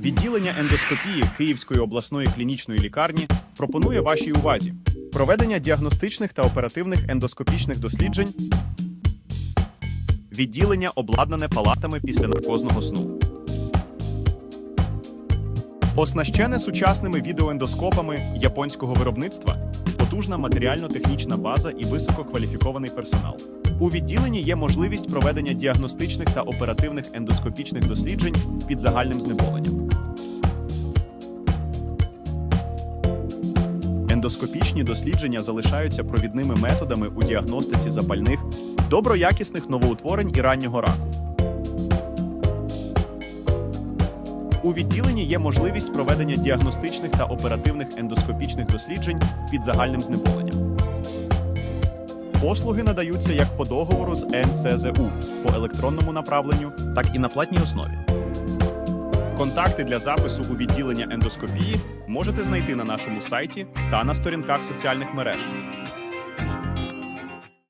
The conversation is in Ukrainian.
Відділення ендоскопії Київської обласної клінічної лікарні пропонує вашій увазі проведення діагностичних та оперативних ендоскопічних досліджень. Відділення обладнане палатами після наркозного сну. Оснащене сучасними відеоендоскопами японського виробництва, потужна матеріально-технічна база і висококваліфікований персонал. У відділенні є можливість проведення діагностичних та оперативних ендоскопічних досліджень під загальним знеболенням. Ендоскопічні дослідження залишаються провідними методами у діагностиці запальних, доброякісних новоутворень і раннього раку. У відділенні є можливість проведення діагностичних та оперативних ендоскопічних досліджень під загальним знеболенням. Послуги надаються як по договору з НСЗУ по електронному направленню, так і на платній основі. Контакти для запису у відділення ендоскопії можете знайти на нашому сайті та на сторінках соціальних мереж.